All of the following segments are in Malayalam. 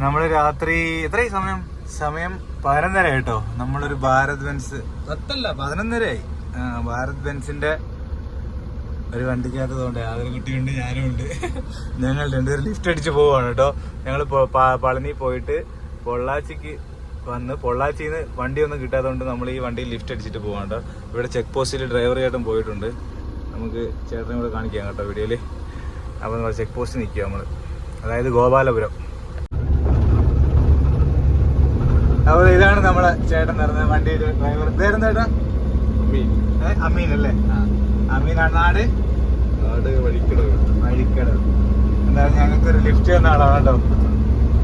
നമ്മൾ രാത്രി എത്രയായി സമയം? സമയം പതിനൊന്നര കേട്ടോ നമ്മളൊരു ഭാരത് ബെൻസ് പത്തല്ല പതിനൊന്നരയായി. ഭാരത് ബെൻസിന്റെ ഒരു വണ്ടിക്കകത്തതുകൊണ്ട് യാതൊരു കുട്ടിയുണ്ട് ഞാനും ഉണ്ട്. ഞങ്ങൾ രണ്ടുപേരും ലിഫ്റ്റ് അടിച്ച് പോവാണ് കേട്ടോ. ഞങ്ങൾ പളനി പോയിട്ട് പൊള്ളാച്ചിക്ക് വന്ന് പൊള്ളാച്ചിന്ന് വണ്ടി ഒന്നും കിട്ടാത്തതുകൊണ്ട് നമ്മൾ ഈ വണ്ടിയിൽ ലിഫ്റ്റ് അടിച്ചിട്ട് പോവാണ് കേട്ടോ. ഇവിടെ ചെക്ക് പോസ്റ്റിൽ ഡ്രൈവർ ചേട്ടൻ പോയിട്ടുണ്ട്. നമുക്ക് ചേട്ടനെ കൂടെ കാണിക്കാം കേട്ടോ വീഡിയോയിൽ നമ്മൾ ചെക്ക് പോസ്റ്റ് നിൽക്കുക നമ്മൾ അതായത് ഗോപാലപുരം അപ്പോൾ ഇതാണ് നമ്മളെ ചേട്ടൻ നിറഞ്ഞ വണ്ടിയുടെ ഡ്രൈവർ പേരെന്താ ചേട്ടാ? അമീൻ. അല്ലേ? അമീൻ നാട്? നാട് വഴിക്കടവ്. വഴിക്കടവ്. എന്തായാലും ഞങ്ങൾക്ക് ഒരു ലിഫ്റ്റ് തന്ന ആളാണ് കേട്ടോ.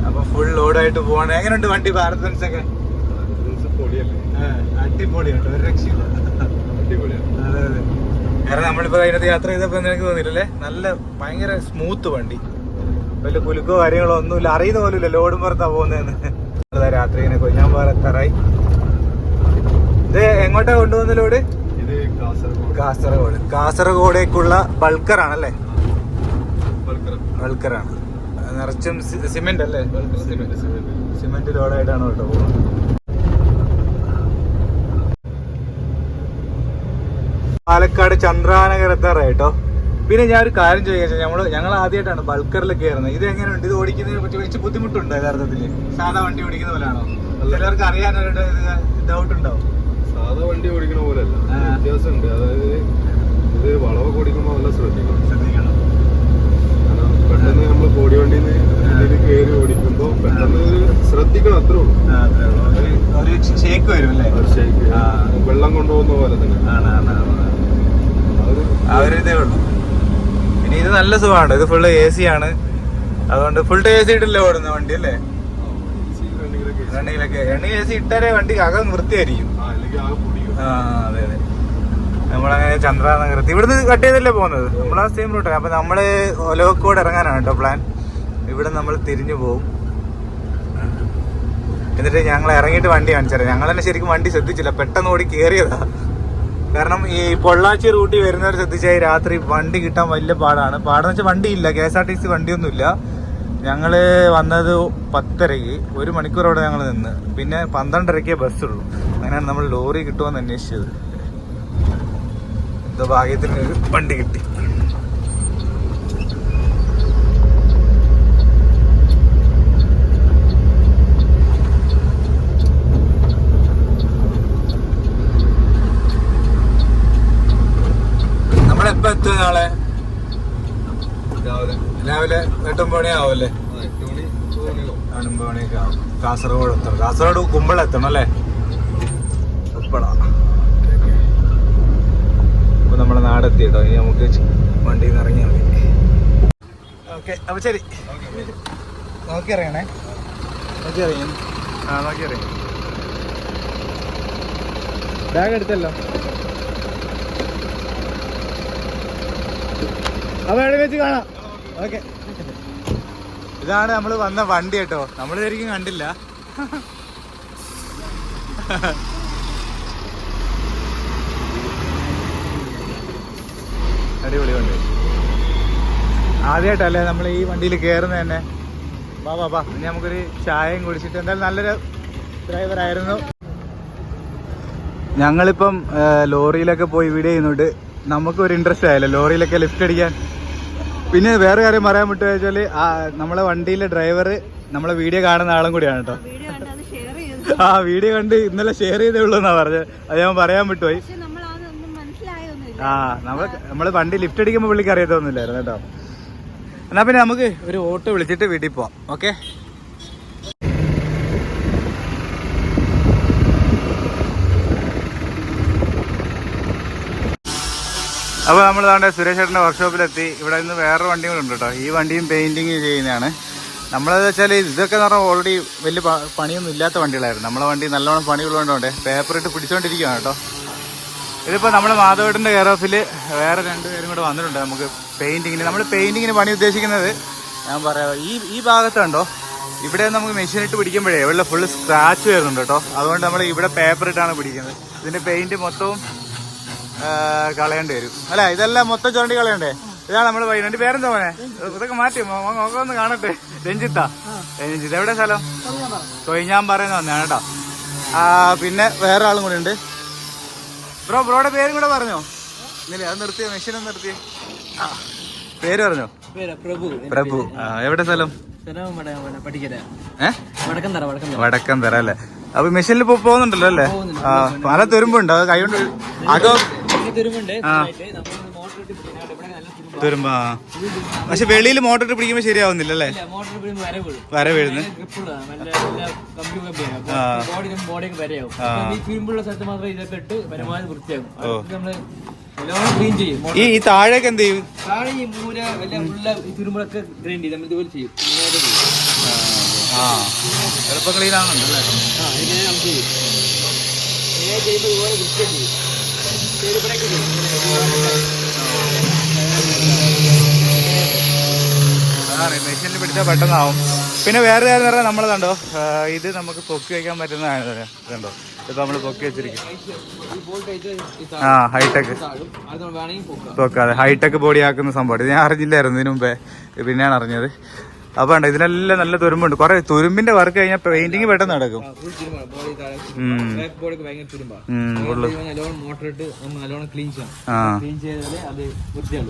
അപ്പൊ ഫുൾ ലോഡായിട്ട് പോവാണ്. എങ്ങനെയുണ്ട് വണ്ടി ഭാരത് ബെൻസ് ഒക്കെ അടിപൊളിയുണ്ട്. ഒരു രക്ഷയില്ല. അതെ അതെ. കാരണം നമ്മളിപ്പോ അതിനകത്ത് യാത്ര ചെയ്തപ്പോ നിനക്ക് തോന്നിയില്ലേ നല്ല ഭയങ്കര സ്മൂത്ത് വണ്ടി. വലിയ കുലുക്കോ കാര്യങ്ങളോ ഒന്നുമില്ല. അറിയുന്ന പോലും ഇല്ല ലോഡും പുറത്താ പോകുന്നതെന്ന്. രാത്രി ഇങ്ങനെ കൊഞ്ഞാൻ എത്താറായി ഇത് എങ്ങോട്ടാ കൊണ്ടുവന്ന ലോഡ് കാസർഗോഡ്. കാസർഗോഡ്. കാസർഗോഡേക്കുള്ള ബൾക്കറാണല്ലേ. ബൾക്കറാണ്. നിറച്ചും സിമെന്റ് അല്ലേ സിമെന്റ് ലോഡായിട്ടാണ് കേട്ടോ പോകുന്നത്. പാലക്കാട് ചന്ദ്രാനഗർ എത്താറായി കേട്ടോ. പിന്നെ ഞാൻ ഒരു കാര്യം ചോദിച്ചാൽ നമ്മൾ ഞങ്ങൾ ആദ്യമായിട്ടാണ് ബൾക്കറിൽ കയറുന്നത് ഇത് എങ്ങനെയുണ്ട്? ഇത് ഓടിക്കുന്നതിനെ പറ്റി വെച്ച് ബുദ്ധിമുട്ടുണ്ടോ യഥാർത്ഥത്തിൽ സാധാ വണ്ടി ഓടിക്കുന്ന പോലെയാണോ ചിലർക്ക് അറിയാനൊരു ഡൗട്ട് ഉണ്ടാവും സാധാ വണ്ടി ഓടിക്കണ പോലെയല്ല ആ. വ്യത്യാസമുണ്ട്. അതായത് ഇത് വളവൊക്കെ ഓടിക്കുമ്പോൾ നല്ല ശ്രദ്ധിക്കണം. ശ്രദ്ധിക്കണം. കാരണം പെട്ടെന്ന് നമ്മൾ കോടി വണ്ടിയിൽ നിന്ന് കയറി ഓടിക്കുമ്പോൾ പെട്ടെന്ന് ശ്രദ്ധിക്കണം അത്രേ ഉള്ളൂ. ഒരു- ഷേക്ക് വരും അല്ലേ? ഒരു ഷേക്ക്. വെള്ളം കൊണ്ടുപോകുന്ന പോലെ തന്നെ. അവരിതേ ആ ഒരു ഇതേ ഉള്ളൂ. പിന്നെ ഇത് നല്ല സുഖമാണ്. ഇത് ഫുള്ള് എ സി ആണ്. അതുകൊണ്ട് ഫുൾ എ സി ഇട്ടില്ലേ ഓടുന്ന വണ്ടി അല്ലേ. എണ്ണയിലൊക്കെ എണ്ണ എ സി ഇട്ടാലേ വണ്ടി അകം വൃത്തിയായിരിക്കും. ആ, അതെ അതെ. നമ്മളങ്ങനെ ചന്ദ്രനഗരത്ത്. ഇവിടുന്ന് കട്ട് ചെയ്തല്ലേ പോകുന്നത്? നമ്മളാ സെയിം റൂട്ടാണ് അപ്പൊ നമ്മൾ ഒലോക്കോട് ഇറങ്ങാനാണ് കേട്ടോ പ്ലാൻ ഇവിടെ നമ്മൾ തിരിഞ്ഞു പോകും എന്നിട്ട് ഞങ്ങൾ ഇറങ്ങിയിട്ട് വണ്ടി കാണിച്ചാൽ ഞങ്ങൾ തന്നെ ശരിക്കും വണ്ടി ശ്രദ്ധിച്ചില്ല. പെട്ടെന്ന് ഓടി കയറിയതാ കാരണം ഈ പൊള്ളാച്ചി റൂട്ടിൽ വരുന്നവർ ശ്രദ്ധിച്ചാൽ രാത്രി വണ്ടി കിട്ടാൻ വലിയ പാടാണ്. പാടെന്ന് വെച്ചാൽ വണ്ടിയില്ല. K S R T C വണ്ടിയൊന്നുമില്ല. ഞങ്ങൾ വന്നത് പത്തരയ്ക്ക്. ഒരു മണിക്കൂർ അവിടെ ഞങ്ങൾ നിന്ന്. പിന്നെ പന്ത്രണ്ടരയ്ക്കേ ബസ്സുള്ളൂ. അങ്ങനെയാണ് നമ്മൾ ലോറി കിട്ടുമെന്ന് അന്വേഷിച്ചത്. എന്തോ ഭാഗ്യത്തിന് വണ്ടി കിട്ടി നമ്മളെപ്പോ എത്തും നാളെ. രാവിലെ. മണിയാവുമല്ലേ എട്ട് മണി ഒമ്പത് മണിയാവും. ഒൻപത് മണിയൊക്കെ ആവും. കാസർഗോഡ് എത്തണം. കാസർഗോഡ് കുമ്പള എത്തണം അല്ലേ? അപ്പൊ നമ്മുടെ നാടെത്തി കേട്ടോ. ഇനി നമുക്ക് വണ്ടിയിൽ നിന്ന് ഇറങ്ങിയാൽ മതി. ഓക്കെ അപ്പൊ ശരി. നോക്കി ഇറങ്ങണേ നോക്കി ഇറങ്ങി ആ നോക്കി ഇറങ്ങി ബാഗ് എടുത്തല്ലോ വെച്ച് കാണാം. ഇതാണ് നമ്മൾ വന്ന വണ്ടി കേട്ടോ. നമ്മൾ ശരിക്കും കണ്ടില്ല. അടിപൊളി വണ്ടി. ആദ്യമായിട്ടല്ലേ നമ്മൾ ഈ വണ്ടിയിൽ കയറുന്നത് തന്നെ. വാ വാ വാ. ഇനി നമുക്കൊരു ചായയും കുടിച്ചിട്ട് എന്തായാലും നല്ലൊരു ഡ്രൈവർ ആയിരുന്നു. ഞങ്ങളിപ്പം ലോറിയിലൊക്കെ പോയി വീഡിയോ ചെയ്യുന്നുണ്ട്. നമുക്കൊരു ഇൻട്രസ്റ്റ് ആയല്ലോ. ലോറിയിലൊക്കെ ലിഫ്റ്റ് അടിക്കാൻ. പിന്നെ വേറെ കാര്യം പറയാൻ വിട്ടു വെച്ചാൽ നമ്മളെ വണ്ടിയിലെ ഡ്രൈവർ നമ്മളെ വീഡിയോ കാണുന്ന ആളും കൂടിയാണ് കേട്ടോ. ആ വീഡിയോ കണ്ട് ഇന്നലെ ഷെയർ ചെയ്തേ ഉള്ളൂ എന്നാ പറഞ്ഞത് അത് ഞാൻ പറയാൻ വിട്ടുപോയി ആ നമ്മൾ നമ്മൾ വണ്ടി ലിഫ്റ്റ് അടിക്കുമ്പോൾ പുള്ളിക്ക് അറിയത്തൊന്നുമില്ലായിരുന്നു കേട്ടോ. എന്നാ പിന്നെ നമുക്ക് ഒരു ഓട്ടോ വിളിച്ചിട്ട് വീട്ടിൽ പോവാം. ഓക്കെ അപ്പോൾ നമ്മൾ താണ്ടെ സുരേഷ് ചേട്ടന്റെ വർക്ക്ഷോപ്പിലെത്തി ഇവിടെ നിന്ന് വേറെ വണ്ടിയും കൂടെ ഉണ്ട് കേട്ടോ ഈ വണ്ടിയും പെയിന്റിങ് ചെയ്യുന്നതാണ്. നമ്മളെന്ന് വെച്ചാൽ ഇതൊക്കെ എന്ന് പറഞ്ഞാൽ ഓൾറെഡി വലിയ പണിയൊന്നും ഇല്ലാത്ത വണ്ടികളായിരുന്നു. നമ്മളെ വണ്ടി നല്ലോണം പണിയുള്ളതുകൊണ്ട് പേപ്പർ ഇട്ട് പിടിച്ചുകൊണ്ടിരിക്കുകയാണ് കേട്ടോ. ഇതിപ്പോൾ നമ്മൾ മാധവേട്ടന്റെ കെയർ ഓഫിൽ വേറെ രണ്ട് പേരും കൂടെ വന്നിട്ടുണ്ട് നമുക്ക് പെയിന്റിങ്ങിന് നമ്മൾ പെയിന്റിങ്ങിന് പണി ഉദ്ദേശിക്കുന്നത് ഞാൻ പറയാം. ഈ ഈ ഭാഗത്തുണ്ടോ ഇവിടെ നമുക്ക് മെഷീൻ ഇട്ട് പിടിക്കുമ്പോഴേ ഇവിടെ ഫുള്ള് സ്ക്രാച്ച് വരുന്നുണ്ട് കേട്ടോ. അതുകൊണ്ട് നമ്മൾ ഇവിടെ പേപ്പർ ഇട്ടാണ് പിടിക്കുന്നത്. ഇതിന്റെ പെയിന്റ് മൊത്തവും കളയേണ്ടി വരും. അല്ല ഇതെല്ലാം മൊത്തം ചുരണ്ടി കളയണ്ടേ? ഇതാണ് നമ്മൾ പയ്യൻ എന്റെ പേരെന്താ മോനെ? ഇതൊക്കെ മാറ്റി മോക്കം ഒന്ന് കാണട്ടെ. രഞ്ജിത്താ. രഞ്ജിത്ത് എവിടെ സ്ഥലം? കൊയിഞ്ഞാൻ പറയുന്ന വന്നാണ് കേട്ടോ. ആ പിന്നെ വേറെ ആളും കൂടെ ഉണ്ട്. ബ്രോ ബ്രോയുടെ പേരും കൂടെ പറഞ്ഞോ? ഇല്ല അത് നിർത്തിയ? മെഷീൻ ഒന്ന് നിർത്തിയേ. പേര് പറഞ്ഞോ? പ്രഭു. പ്രഭു. എവിടെ സ്ഥലം? വടക്കം അല്ലേ? അപ്പൊ മെഷീനിൽ പോകുന്നുണ്ടല്ലോ അല്ലേ? മല പല തുരുമ്പുണ്ട്? അത് കൈകൊണ്ട് അകോ തുരുമ്പ്. പക്ഷെ വെളിയിൽ മോട്ടർ ഇട്ട് പിടിക്കുമ്പോ ശരിയാവുന്നില്ല അല്ലേ? വര വീഴുന്ന? ഈ ഈ താഴേക്ക് എന്ത് ചെയ്യും? ആ. എളുപ്പം ക്ലീൻ ആവുന്നുണ്ടല്ലേ ആ മെഷീനിൽ പിടിച്ചാൽ പെട്ടെന്നാവും. പിന്നെ വേറെ കാര്യം പറഞ്ഞാൽ നമ്മൾ കണ്ടോ ഇത് നമുക്ക് പൊക്കി വയ്ക്കാൻ പറ്റുന്നതാണ് കണ്ടോ? ഇത് നമ്മൾ പൊക്കി വെച്ചിരിക്കും ആ ഹൈടെക് പൊക്കാതെ. ഹൈടെക് ബോഡി ആക്കുന്ന സംഭവം. ഇത് ഞാൻ അറിഞ്ഞില്ലായിരുന്നു ഇതിനു മുമ്പേ. പിന്നെയാണ് അറിഞ്ഞത്. അപ്പോൾ വേണ്ട ഇതിനെല്ലാം നല്ല തുരുമ്പുണ്ട്. കുറെ തുരുമ്പിന്റെ വർക്ക് കഴിഞ്ഞാൽ പെയിന്റിങ് പെട്ടെന്ന് നടക്കും.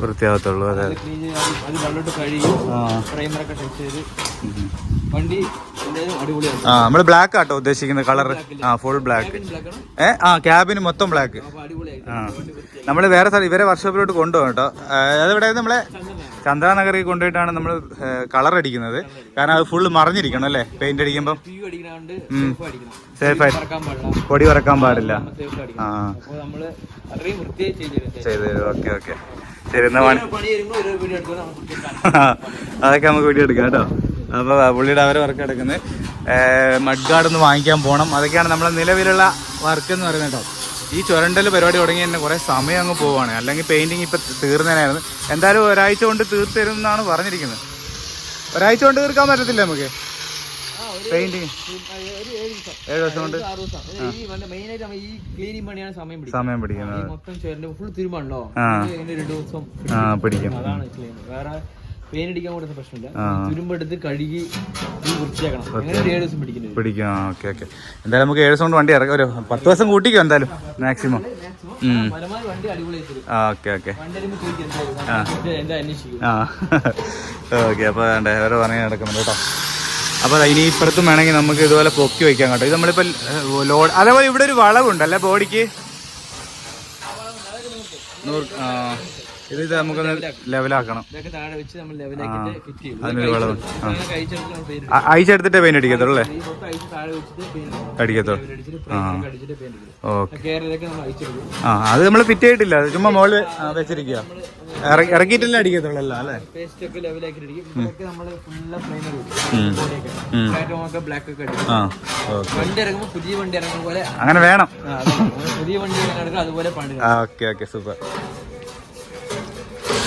വൃത്തിയാകത്തുള്ളൂ അതെ ആ. വണ്ടി നമ്മൾ ബ്ലാക്ക് ആട്ടോ ഉദ്ദേശിക്കുന്നത് കളർ ആ ഫുൾ ബ്ലാക്ക് ഏ? ആ ക്യാബിന് മൊത്തം ബ്ലാക്ക് ആ. നമ്മൾ വേറെ സ്ഥലം ഇവരെ വർക്ക്ഷോപ്പിലോട്ട് കൊണ്ടുപോകും കേട്ടോ. ആ, അതെവിടെ നമ്മളെ? ചന്ദ്രാനഗറിൽ കൊണ്ടുപോയിട്ടാണ് നമ്മൾ കളർ അടിക്കുന്നത്. കാരണം അത് ഫുള്ള് മറിഞ്ഞിരിക്കണം അല്ലേ? പെയിന്റ് അടിക്കുമ്പോൾ സേഫ് ആയിട്ട്. പൊടി വറക്കാൻ പാടില്ല. ആ ചെയ്ത് തരും. Okay okay. ശരി എന്നാ പണി അതൊക്കെ നമുക്ക് വീഡിയോ എടുക്കാം കേട്ടോ. അപ്പോൾ പുള്ളിയുടെ അവരെ വർക്ക് എടുക്കുന്നത്. മഡ് ഗാർഡ് ഒന്ന് വാങ്ങിക്കാൻ പോകണം അതൊക്കെയാണ് നമ്മളെ നിലവിലുള്ള വർക്ക് എന്ന് പറയുന്നത് കേട്ടോ. ഈ ചുരണ്ടൽ പരിപാടി തുടങ്ങി തന്നെ കുറേ സമയം അങ്ങ് പോവാണ്. അല്ലെങ്കിൽ പെയിന്റിങ് ഇപ്പം തീർന്നേനായിരുന്നു. എന്തായാലും ഒരാഴ്ച കൊണ്ട് തീർത്തരും എന്നാണ് പറഞ്ഞിരിക്കുന്നത്. ഒരാഴ്ച കൊണ്ട് തീർക്കാൻ പറ്റത്തില്ല നമുക്ക്? പെയിന്റിങ് ഏഴ് ദിവസം കൊണ്ട്? സമയം പിടിക്കുന്നത്. ആ പിടിക്കും. പ്രശ്നമില്ല. തുരുമ്പെടുത്ത് കഴുകി വൃത്തിയാക്കണം. ഏഴ് ദിവസം പിടിക്കുന്നത് പിടിക്കും. ആ ഓക്കെ ഓക്കെ. എന്തായാലും നമുക്ക് ഏഴ് ദിവസം കൊണ്ട് വണ്ടി ഇറക്കാം. ഒരു പത്ത് ദിവസം കൂട്ടിക്കോ എന്തായാലും മാക്സിമം ഓക്കെ ഓക്കെ. ഓക്കെ അപ്പോൾ വേണ്ട വേറെ പറഞ്ഞു നടക്കുന്നുണ്ട് കേട്ടോ. അപ്പോൾ ഇനി ഇപ്പുറത്തും വേണമെങ്കിൽ നമുക്ക് ഇതുപോലെ പൊക്കി വയ്ക്കാം കേട്ടോ. ഇത് നമ്മളിപ്പോൾ ലോഡ് അതേപോലെ ഇവിടെ ഒരു വളവുണ്ടല്ലേ ബോഡിക്ക്? നൂറ് ആ. ഇത് നമുക്ക് ലെവലാക്കണം. താഴെ വെച്ച് നമ്മൾ ഫിറ്റ് ചെയ്യും. അയച്ചെടുത്തിട്ടേ പെയിന്റ് അടിക്കത്തുള്ളൂ അല്ലേ? അടിക്കത്തുള്ളൂ. ആ. അത് നമ്മൾ ഫിറ്റ് ആയിട്ടില്ല ചുമ്മാ മോൾ വെച്ചിരിക്കുക ഇറക്കി- ഇറക്കിയിട്ടല്ലേ അടിക്കത്തുള്ളൂ അല്ലേ? അങ്ങനെ വേണം. പുതിയ വണ്ടി അതുപോലെ ഓക്കെ ഓക്കെ സൂപ്പർ.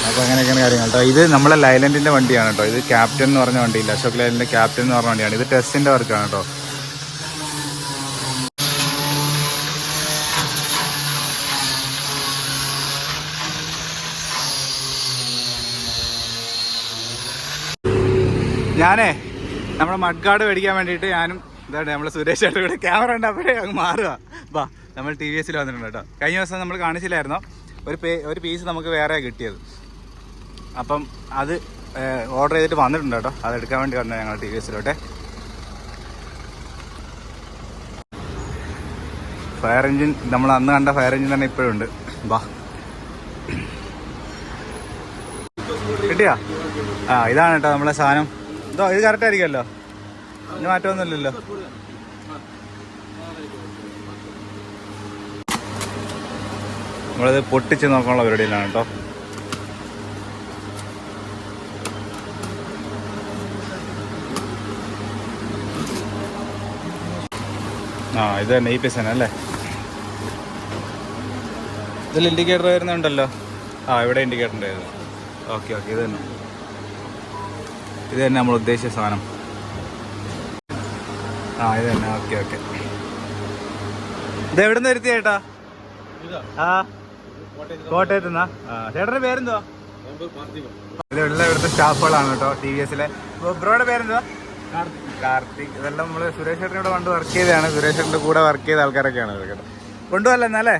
അപ്പോൾ അങ്ങനെയൊക്കെയാണ് കാര്യങ്ങൾ. കേട്ടോ ഇത് നമ്മളെ ലൈലൻഡിന്റെ വണ്ടിയാണ് കേട്ടോ ഇത് ക്യാപ്റ്റൻ എന്ന് പറഞ്ഞ വണ്ടിയില്ല. അശോക് ലൈലൻഡിന്റെ ക്യാപ്റ്റൻ എന്ന് പറഞ്ഞ വണ്ടിയാണ്. ഇത് ടെസ്റ്റിന്റെ വർക്കാണ് കേട്ടോ ഞാനേ നമ്മുടെ മഡ്ഗാർഡ് മേടിക്കാൻ വേണ്ടിയിട്ട് ഞാനും ഇതാണ് നമ്മളെ സുരേഷ് ചേട്ടൻ കൂടെ ക്യാമറ ഉണ്ടാകുമ്പോഴേ അങ്ങ് മാറുക ബാ നമ്മൾ ടി വി എസിൽ വന്നിട്ടുണ്ട് കേട്ടോ കഴിഞ്ഞ ദിവസം നമ്മൾ കാണിച്ചില്ലായിരുന്നോ? ഒരു പേ ഒരു പീസ് നമുക്ക് വേറെ കിട്ടിയത്. അപ്പം അത് ഓർഡർ ചെയ്തിട്ട് വന്നിട്ടുണ്ട് കേട്ടോ. അത് എടുക്കാൻ വേണ്ടി വന്നത് ഞങ്ങൾ ടി വി എസിലോട്ടെ ഫയർ എഞ്ചിൻ നമ്മൾ അന്ന് കണ്ട ഫയർ എഞ്ചിൻ തന്നെ ഇപ്പോഴും ഉണ്ട്. വാ കിട്ടിയാ? ആ ഇതാണ് കേട്ടോ നമ്മളെ സാധനം. ഇതോ ഇത് കറക്റ്റ് ആയിരിക്കുമല്ലോ. ഇതിന് മാറ്റമൊന്നുമില്ലല്ലോ. നമ്മളിത് പൊട്ടിച്ച് നോക്കാനുള്ള പരിപാടിയിലാണ് കേട്ടോ. ആ ഇത് തന്നെ ഈ പീസ് തന്നെ അല്ലേ? ഇതിൽ ഇൻഡിക്കേറ്റർ വരുന്നുണ്ടല്ലോ. ആ ഇവിടെ ഇൻഡിക്കേറ്റർ ഉണ്ടായിരുന്നു ഓക്കെ ഓക്കെ ഇത് തന്നെ. ഇത് തന്നെ നമ്മൾ ഉദ്ദേശിച്ച സാധനം. ആ ഇത് തന്നെ ഓക്കെ ഓക്കെ ഇത് എവിടെ നിന്ന് വരുത്തിയ ചേട്ടാ ആ കോട്ടയത്ത് നിന്നാ ആ ചേട്ടന്റെ പേരെന്തോ ഇതുള്ള ഇവിടുത്തെ സ്റ്റാഫുകളാണ് കേട്ടോ ടി വി എസിലെ ബ്രോയുടെ പേരെന്താ കാർത്തിക് ഇതെല്ലാം നമ്മൾ സുരേഷ് ചേട്ടൻ ഇവിടെ പണ്ട് വർക്ക് ചെയ്തതാണ്. സുരേഷ് കൂടെ വർക്ക് ചെയ്ത ആൾക്കാരൊക്കെയാണ് ഇതൊക്കെ എന്നാലേ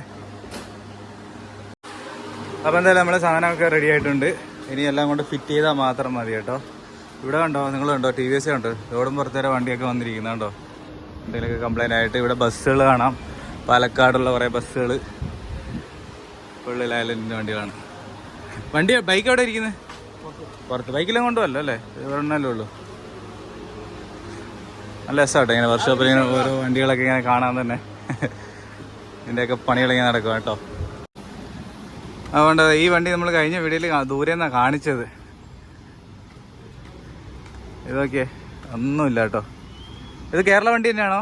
അപ്പോൾ എന്തായാലും നമ്മളെ സാധനമൊക്കെ റെഡി ആയിട്ടുണ്ട്. ഇനി എല്ലാം കൊണ്ട് ഫിറ്റ് ചെയ്താൽ മാത്രം മതി കേട്ടോ. ഇവിടെ കണ്ടോ? നിങ്ങൾ കണ്ടോ? ടി വി എസ് കണ്ടോ? റോഡും പുറത്തേരെ വണ്ടിയൊക്കെ വന്നിരിക്കുന്നത് കണ്ടോ? എന്തെങ്കിലുമൊക്കെ കംപ്ലൈന്റ് ആയിട്ട് ഇവിടെ ബസ്സുകൾ കാണാം. പാലക്കാടുള്ള കുറേ ബസ്സുകൾ ഫുള്ള് ഐലൻഡിന്റെ വണ്ടികളാണ്. വണ്ടി ബൈക്ക് എവിടെ ഇരിക്കുന്നത് പുറത്ത്. ബൈക്കിലും കൊണ്ടുപോകല്ലോ അല്ലേ? ഒരെണ്ണല്ലേ ഉള്ളൂ. നല്ല രസമാട്ടോ ഇങ്ങനെ വർക്ക്ഷോപ്പിൽ ഇങ്ങനെ ഓരോ വണ്ടികളൊക്കെ ഇങ്ങനെ കാണാൻ തന്നെ. ഇതിന്റെയൊക്കെ പണികളിങ്ങനെ നടക്കും കേട്ടോ. അതുകൊണ്ട് ഈ വണ്ടി നമ്മൾ കഴിഞ്ഞ വീഡിയോയിൽ ദൂരെ നിന്നാണ് കാണിച്ചത്. ഇതൊക്കെ ഒന്നുമില്ല കേട്ടോ. ഇത് കേരള വണ്ടി തന്നെയാണോ?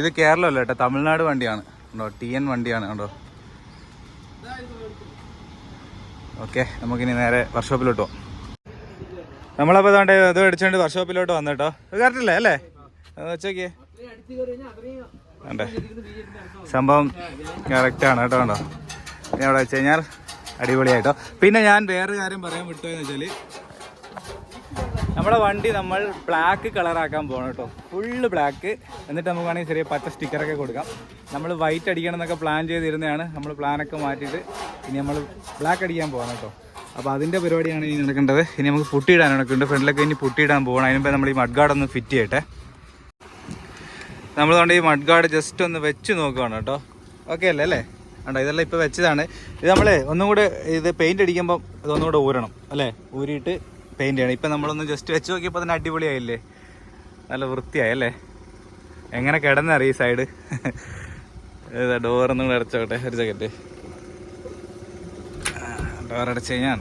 ഇത് കേരളമല്ല കേട്ടോ തമിഴ്നാട് വണ്ടിയാണ്. ഉണ്ടോ ടി എൻ വണ്ടിയാണ് ഉണ്ടോ? ഓക്കെ നമുക്കിനി നേരെ വർക്ക്ഷോപ്പിലോട്ട് പോകാം നമ്മളപ്പോൾ ഇതാണ്ട് ഇത് അടിച്ചുകൊണ്ട് വർക്ക്ഷോപ്പിലോട്ട് വന്നു കേട്ടോ കറക്റ്റല്ലേ അല്ലേ? വെച്ചോക്കിയേ. കറക്റ്റ് സംഭവം കറക്റ്റാണ് കേട്ടോ കണ്ടോ? ഇനി അവിടെ വെച്ച് കഴിഞ്ഞാൽ അടിപൊളിയായിട്ടോ. പിന്നെ ഞാൻ വേറെ കാര്യം പറയാൻ വിട്ടുപോയെന്ന് വെച്ചാൽ നമ്മുടെ വണ്ടി നമ്മൾ ബ്ലാക്ക് കളറാക്കാൻ പോകണം കേട്ടോ. ഫുള്ള് ബ്ലാക്ക് എന്നിട്ട് നമുക്ക് വേണമെങ്കിൽ ചെറിയ പച്ച സ്റ്റിക്കറൊക്കെ കൊടുക്കാം. നമ്മൾ വൈറ്റ് അടിക്കണം എന്നൊക്കെ പ്ലാൻ ചെയ്തിരുന്നതാണ്. നമ്മൾ പ്ലാനൊക്കെ മാറ്റിയിട്ട് ഇനി നമ്മൾ ബ്ലാക്ക് അടിക്കാൻ പോകണം കേട്ടോ. അപ്പോൾ അതിന്റെ പരിപാടിയാണ് ഇനി നടക്കേണ്ടത്. ഇനി നമുക്ക് പുട്ടിയിടാനൊക്കെ ഉണ്ട് ഫ്രണ്ടിലൊക്കെ ഇനി പുട്ടിയിടാൻ പോകണം അതിനുമ്പോൾ നമ്മൾ ഈ മഡ്ഗാർഡ് ഒന്ന് ഫിറ്റ് ചെയ്യട്ടെ. നമ്മൾ കൊണ്ട് ഈ മഡ്ഗാർഡ് ജസ്റ്റ് ഒന്ന് വെച്ച് നോക്കുകയാണ് കേട്ടോ. ഓക്കെ അല്ലേ അല്ലേ? കണ്ടോ ഇതെല്ലാം ഇപ്പോൾ വെച്ചതാണ്. ഇത് നമ്മൾ ഒന്നും കൂടെ ഇത് പെയിന്റ് അടിക്കുമ്പോൾ ഇതൊന്നും കൂടെ ഊരണം അല്ലേ? ഊരിയിട്ട് പെയിന്റ് ചെയ്യണം. ഇപ്പം നമ്മളൊന്ന് ജസ്റ്റ് വെച്ച് നോക്കിയപ്പോൾ തന്നെ അടിപൊളിയായില്ലേ? നല്ല വൃത്തിയായി അല്ലേ? എങ്ങനെ കിടന്നറിയ ഈ സൈഡ് ഡോറൊന്നും കൂടെ അടച്ചോട്ടെ ഒരു സെക്കൻഡ് ഡോർ അടച്ച് കഴിഞ്ഞാൽ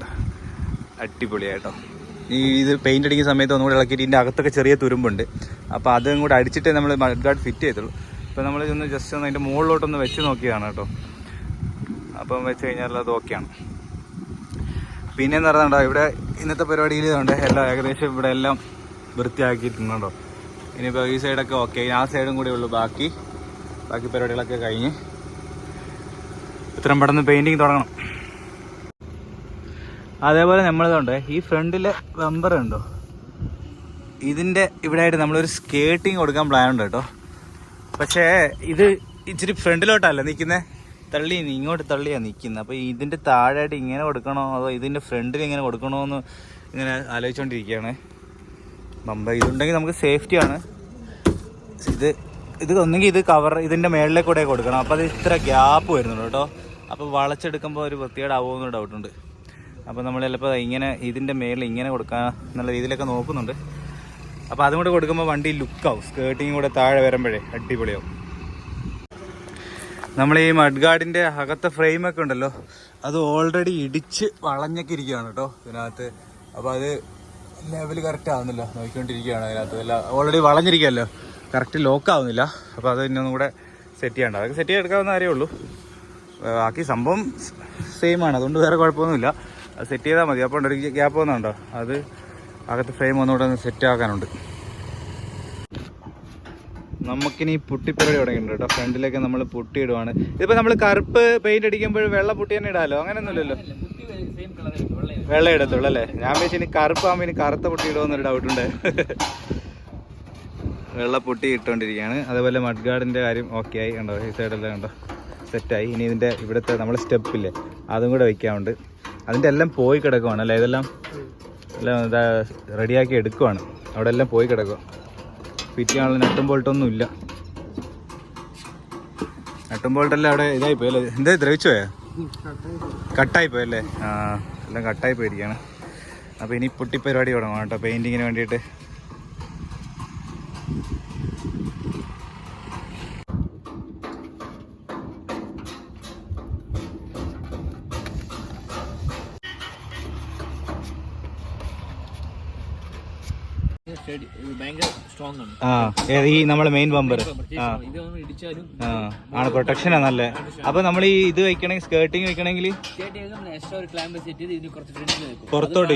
അടിപൊളിയായിട്ടോ. ഈ ഇത് പെയിന്റ് അടിക്കുന്ന സമയത്ത് ഒന്നുകൂടെ ഇളക്കിയിട്ട് ഇതിന്റെ അകത്തൊക്കെ ചെറിയ തുരുമ്പുണ്ട്. അപ്പോൾ അതും കൂടെ അടിച്ചിട്ടേ നമ്മൾ മഡ് ഗാർഡ് ഫിറ്റ് ചെയ്തുള്ളൂ അപ്പോൾ നമ്മൾ ഇതൊന്ന് ജസ്റ്റ് ഒന്ന് അതിന്റെ മുകളിലോട്ടൊന്ന് വെച്ച് നോക്കിയതാണ് കേട്ടോ. അപ്പം വെച്ച് കഴിഞ്ഞാൽ അത് ഓക്കെയാണ് പിന്നെ എന്ന് പറഞ്ഞാൽ ഇവിടെ ഇന്നത്തെ പരിപാടിയിൽ ഉണ്ട് എല്ലാം ഏകദേശം ഇവിടെ എല്ലാം വൃത്തിയാക്കിയിട്ടുണ്ടോ. ഇനിയിപ്പോൾ ഈ സൈഡൊക്കെ ഓക്കെ ആ സൈഡും കൂടെ ഉള്ളൂ ബാക്കി. ബാക്കി പരിപാടികളൊക്കെ കഴിഞ്ഞ്. ഇത്രയും പെട്ടെന്ന് പെയിന്റിങ് തുടങ്ങണം. അതേപോലെ നമ്മളിതുണ്ട്. ഈ ഫ്രണ്ടിലെ ബമ്പർ ഉണ്ടോ ഇതിന്റെ ഇവിടെ ആയിട്ട് നമ്മളൊരു സ്കേട്ടിങ് കൊടുക്കാൻ പ്ലാൻ ഉണ്ട് കേട്ടോ. പക്ഷേ ഇത് ഇച്ചിരി ഫ്രണ്ടിലോട്ടല്ല നിൽക്കുന്നത് തള്ളി ഇങ്ങോട്ട് തള്ളിയാണ് നിൽക്കുന്നത് അപ്പോൾ ഇതിന്റെ താഴെയായിട്ട് ഇങ്ങനെ കൊടുക്കണോ? അതോ ഇതിന്റെ ഫ്രണ്ടിൽ ഇങ്ങനെ കൊടുക്കണോ എന്ന് ഇങ്ങനെ ആലോചിച്ചുകൊണ്ടിരിക്കുകയാണ് ബമ്പർ ഇതുണ്ടെങ്കിൽ നമുക്ക് സേഫ്റ്റിയാണ് ഇത് ഇത് ഒന്നെങ്കിൽ ഇത് കവർ ഇതിന്റെ മേളിലെ കൂടെ കൊടുക്കണം. അപ്പോൾ അത് ഇത്ര ഗ്യാപ്പ് വരുന്നുണ്ട് കേട്ടോ. അപ്പോൾ വളച്ചെടുക്കുമ്പോൾ ഒരു വൃത്തികേടാവുമോ എന്ന് ഡൗട്ടുണ്ട് അപ്പോൾ നമ്മൾ ചിലപ്പോൾ ഇങ്ങനെ ഇതിന്റെ മേളിൽ ഇങ്ങനെ കൊടുക്കുക എന്നുള്ള രീതിയിലൊക്കെ നോക്കുന്നുണ്ട്. അപ്പോൾ അതും കൂടെ കൊടുക്കുമ്പോൾ വണ്ടി ലുക്കാവും സ്കേർട്ടിങ് കൂടെ താഴെ വരുമ്പോഴേ അടിപൊളിയാവും. നമ്മൾ ഈ മഡ് ഗാർഡിന്റെ അകത്തെ ഫ്രെയിമൊക്കെ ഉണ്ടല്ലോ അത് ഓൾറെഡി ഇടിച്ച് വളഞ്ഞൊക്കെ ഇരിക്കുകയാണ് കേട്ടോ ഇതിനകത്ത്. അപ്പോൾ അത് ലെവൽ കറക്റ്റ് ആവുന്നില്ല. നോക്കിക്കൊണ്ടിരിക്കുകയാണ് അതിനകത്ത്. അല്ല ഓൾറെഡി വളഞ്ഞിരിക്കുകയല്ലോ. കറക്റ്റ് ലോക്ക് ആവുന്നില്ല. അപ്പോൾ അത് ഇന്നൊന്നും കൂടെ സെറ്റ് ചെയ്യേണ്ട. അതൊക്കെ സെറ്റ് ചെയ്തെടുക്കാവുന്ന കാര്യമേ ഉള്ളൂ. ബാക്കി സംഭവം സെയിം ആണ്. അതുകൊണ്ട് വേറെ കുഴപ്പമൊന്നുമില്ല. അത് സെറ്റ് ചെയ്താൽ മതി. അപ്പോൾ ഒരു ഗ്യാപ്പ് വന്നുണ്ടോ അത് അകത്ത് ഫ്രെയിം ഒന്നുകൂടെ ഒന്ന് സെറ്റ് ആക്കാനുണ്ട്. നമുക്കിനി പുട്ടിപ്പരിപാടി തുടങ്ങിയിട്ടുണ്ട് കേട്ടോ. ഫ്രണ്ടിലേക്ക് നമ്മൾ പുട്ടി ഇടുവാണ് ഇതിപ്പോൾ നമ്മൾ കറുപ്പ് പെയിന്റ് അടിക്കുമ്പോൾ വെള്ള പുട്ടി തന്നെ ഇടാമല്ലോ അങ്ങനെയൊന്നുമില്ലല്ലോ. വെള്ള ഇടത്തുള്ളൂ അല്ലേ? ഞാൻ വെച്ച് ഇനി കറുപ്പാകുമ്പോൾ ഇനി കറുത്ത പുട്ടി ഇടുമെന്നൊരു ഡൗട്ട് ഉണ്ട്. വെള്ള പുട്ടി ഇട്ടുകൊണ്ടിരിക്കുകയാണ് അതേപോലെ മഡ് ഗാർഡിന്റെ കാര്യം ഓക്കെ ആയി. കണ്ടോ? ഈ സൈഡെല്ലാം കണ്ടോ? സെറ്റായി ഇനി ഇതിന്റെ ഇവിടുത്തെ നമ്മൾ സ്റ്റെപ്പില്ലേ അതും കൂടെ വെക്കാനുണ്ട്. അതിന്റെ എല്ലാം പോയി കിടക്കുവാണ് അല്ലേ? ഇതെല്ലാം എല്ലാം ഇതാ റെഡിയാക്കി എടുക്കുവാണ്. അവിടെ എല്ലാം പോയി കിടക്കുക ഫിറ്റ് നട്ടും ബോൾട്ടൊന്നും ഇല്ല. നട്ടും ബോൾട്ടെല്ലാം അവിടെ ഇതായി പോയി അല്ലേ? എന്താ ദ്രവിച്ചു പോയാ? കട്ടായി പോയല്ലേ ആ എല്ലാം കട്ടായി പോയിരിക്കുകയാണ് അപ്പോൾ ഇനി പൊട്ടി പരിപാടി തുടങ്ങണം കേട്ടോ പെയിന്റിങ്ങിന് വേണ്ടിയിട്ട് ഭയങ്കര സ്ട്രോങ് ആണ് ആ ഈ നമ്മളെ മെയിൻ ബമ്പർ ആ. ആണ് പ്രൊട്ടക്ഷനാ നല്ല. അപ്പൊ നമ്മൾ ഈ ഇത് വെക്കണമെങ്കിൽ സ്കേർട്ടിങ് വെക്കണമെങ്കിൽ പുറത്തോട്ട്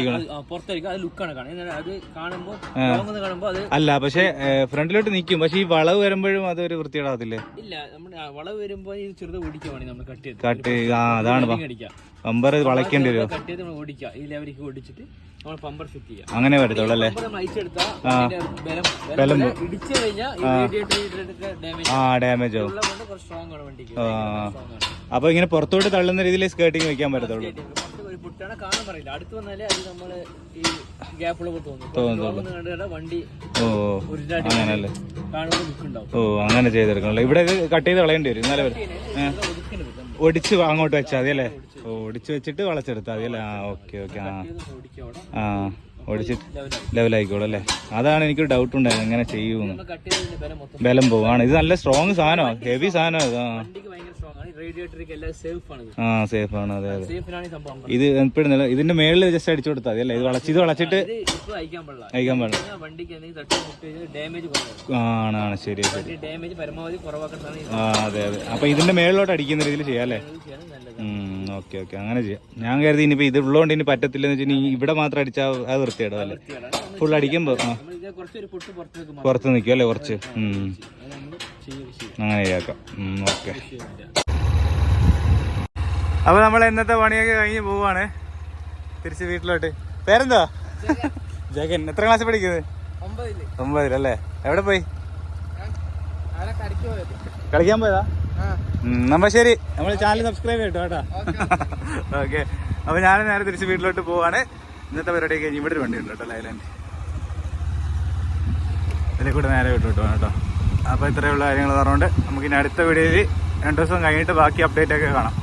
അല്ല പക്ഷെ ഫ്രണ്ടിലോട്ട് നിൽക്കും. പക്ഷെ ഈ വളവ് വരുമ്പോഴും അതൊരു നമ്മുടെ വളവ് നമ്മൾ കട്ട് ആ അതാണ് ബമ്പർ വളയ്ക്കേണ്ടി വരും. ഓടിക്കുക. ഈ ലെവലിലേക്ക് ഓടിച്ചിട്ട് അങ്ങനെ വരത്തുള്ളൂ അല്ലേ? ആ. ഡാമേജ് ആവും. അപ്പൊ ഇങ്ങനെ പുറത്തോട്ട് തള്ളുന്ന രീതിയിൽ സ്കേർട്ടിങ് വെക്കാൻ പറ്റത്തുള്ളൂ. ഒരു പുട്ടാണ് കാണാൻ പറയില്ല. അടുത്ത് വന്നാലേ അത് നമ്മൾ ഈ തോന്നും. വണ്ടി ഓ അങ്ങനല്ലേ? അങ്ങനെ ചെയ്തെടുക്കണല്ലോ? ഇവിടെ ഇത് കട്ട് ചെയ്ത് കളയേണ്ടി വരും. എന്നാലേ ഒടിച്ച് അങ്ങോട്ട് വെച്ചാൽ മതി അല്ലേ? ഓ ഒടിച്ച് വെച്ചിട്ട് വളച്ചെടുത്താൽ മതി അല്ലേ? ആ ഓക്കെ ഓക്കെ ആ. ആ. ഒടിച്ചിട്ട് ലെവലായി ലെവലായിക്കോളും അല്ലേ? അതാണ് എനിക്ക് ഡൗട്ട് ഉണ്ടായത് എങ്ങനെ ചെയ്യുമെന്ന്. ബലം പോവാണ് ബലം പോവും ആണ് ഇത് നല്ല സ്ട്രോങ് സാധനമാണ് ഹെവി സാധനമാണ് ആ. സേഫ് ആണ്. അതെ അതെ. ഇത് എപ്പോഴും ഇതിന്റെ മേളിൽ ജസ്റ്റ് അടിച്ചു കൊടുത്താൽ മതി അല്ലേ? ഇത് വളച്ച് ഇത് വളച്ചിട്ട് അയക്കാൻ പാടില്ല. ആണാണ് ശരി ശരി ആ അതെ അതെ. അപ്പൊ ഇതിന്റെ മേളിലോട്ട് അടിക്കുന്ന രീതിയിൽ ചെയ്യാം അല്ലേ? Okay okay. അങ്ങനെ ചെയ്യാം. ഞാൻ കരുതി ഇനിയിപ്പോ ഇത് ഉള്ളതുകൊണ്ട് ഇനി പറ്റത്തില്ലെന്ന് വെച്ചാൽ ഇവിടെ മാത്രം അടിച്ചാൽ അത് വൃത്തിയിടും അല്ലേ? ഫുൾ അടിക്കുമ്പോ ആ. നമ്മൾ ഇതേ കുറച്ചൊരു പൊട്ട് പുറത്തേക്ക് മാറ്റി. പുറത്ത് നിൽക്കും അല്ലേ കുറച്ച്? അങ്ങനെ ചെയ്യാക്കാം. ഓക്കെ. ചെയ്യുന്നില്ല അപ്പൊ നമ്മൾ ഇന്നത്തെ പണിയൊക്കെ കഴിഞ്ഞ് പോവാണ്. തിരിച്ച് വീട്ടിലോട്ട്. പേരെന്താ ജഗൻ. എത്ര ക്ലാസ് പഠിക്കുന്നത്? ഒമ്പതിൽ. ഒമ്പതിലല്ലേ? എവിടെ പോയി? കളിക്കാൻ പോയതാ? നമ്മ ശരി. നമ്മൾ ചാനൽ സബ്സ്ക്രൈബ് ചെയ്യട്ടോ കേട്ടോ. ഓക്കെ. അപ്പൊ ഞാൻ നേരെ തിരിച്ച് വീട്ടിലോട്ട് പോവാണ്. ഇന്നത്തെ പരിപാടി കഴിഞ്ഞ് ഇവിടെ ഒരു വണ്ടി ഉണ്ട് കേട്ടോ ലൈലാൻഡ് ഇതിലെ കൂടെ നേരെ വീട്ടിലോട്ട് പോകണം കേട്ടോ. അപ്പോൾ ഇത്രയുള്ള കാര്യങ്ങൾ പറഞ്ഞുകൊണ്ട് നമുക്ക് ഇനി അടുത്ത വീഡിയോയിൽ രണ്ട് ദിവസം കഴിഞ്ഞിട്ട് ബാക്കി അപ്ഡേറ്റ് ഒക്കെ കാണാം.